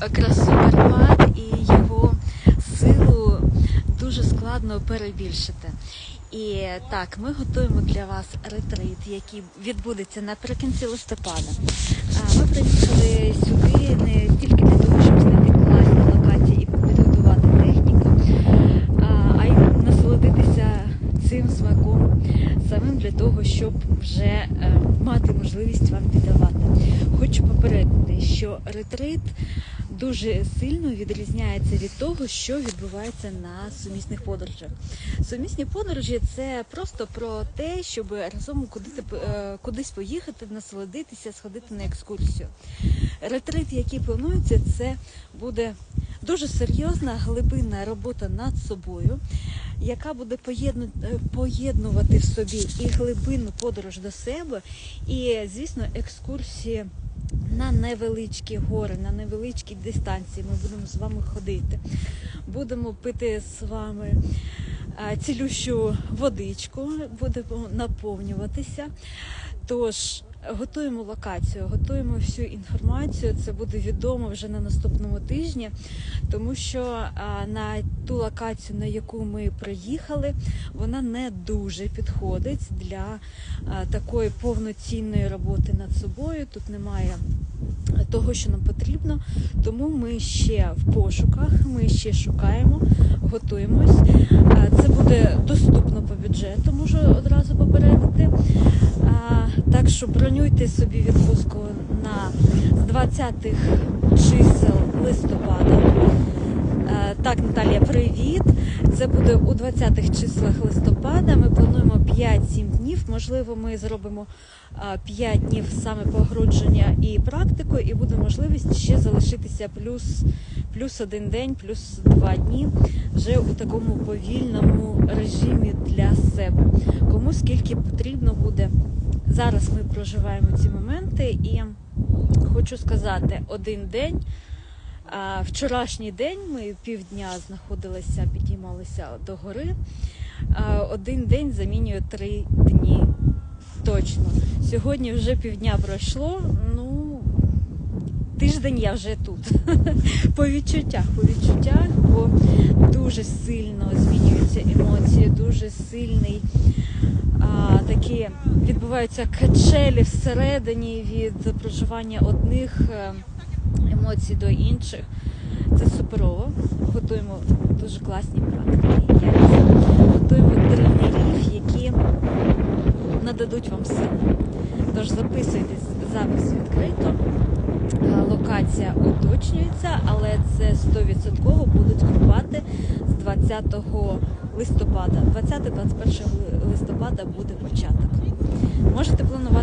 красу Карпат і його силу дуже складно перебільшити. І так, ми готуємо для вас ретрит, який відбудеться наприкінці листопада. Ми приїхали сюди не тільки для того, щоб знайти класні локації і підготувати техніку, а, й насолодитися цим смаком самим для того, щоб вже е, мати можливість вам віддавати. Хочу попередити, що ретрит дуже сильно відрізняється від того, що відбувається на сумісних подорожах. Сумісні подорожі це просто про те, щоб разом кудись, е, кудись поїхати, насолодитися, сходити на екскурсію. Ретрит, який планується, це буде дуже серйозна глибинна робота над собою, яка буде е, поєднувати в собі і глибинну подорож до себе, і, звісно, екскурсії на невеличкі гори, на невеличкі дистанції. Ми будемо з вами ходити. Будемо пити з вами е, цілющу водичку, будемо наповнюватися. Тож готуємо локацію, готуємо всю інформацію. Це буде відомо вже на наступному тижні, тому що на ту локацію, на яку ми приїхали, вона не дуже підходить для такої повноцінної роботи над собою. Тут немає того, що нам потрібно. Тому ми ще в пошуках, ми ще шукаємо, готуємось. Це буде доступно по бюджету, можу одразу попередити. Так що бронюйте собі відпустку на 20-х чисел листопада. Е, Так, Наталія, привіт. Це буде у 20-х числах листопада. Ми плануємо 5-7 днів. Можливо, ми зробимо а, 5 днів саме погородження і практику, і буде можливість ще залишитися плюс, плюс один день, плюс два дні вже у такому повільному режимі для себе. Кому скільки потрібно буде. Зараз ми проживаємо ці моменти і хочу сказати, один день. Вчорашній день ми півдня знаходилися, підіймалися до гори. Один день замінює три дні. Точно. Сьогодні вже півдня пройшло. Ну, тиждень я вже тут. По відчуттях, по відчуттях, бо дуже сильно змінюються емоції, дуже сильний. А, такі відбуваються качелі всередині від проживання одних е, емоцій до інших. Це суперово. Готуємо дуже класні практики. Готуємо тренерів, які нададуть вам сили. Тож записуйтесь, запис відкрито. Е, Локація уточнюється, але це 100% будуть купати з 20 листопада. 20-21 листопада буде початок. Можете планувати.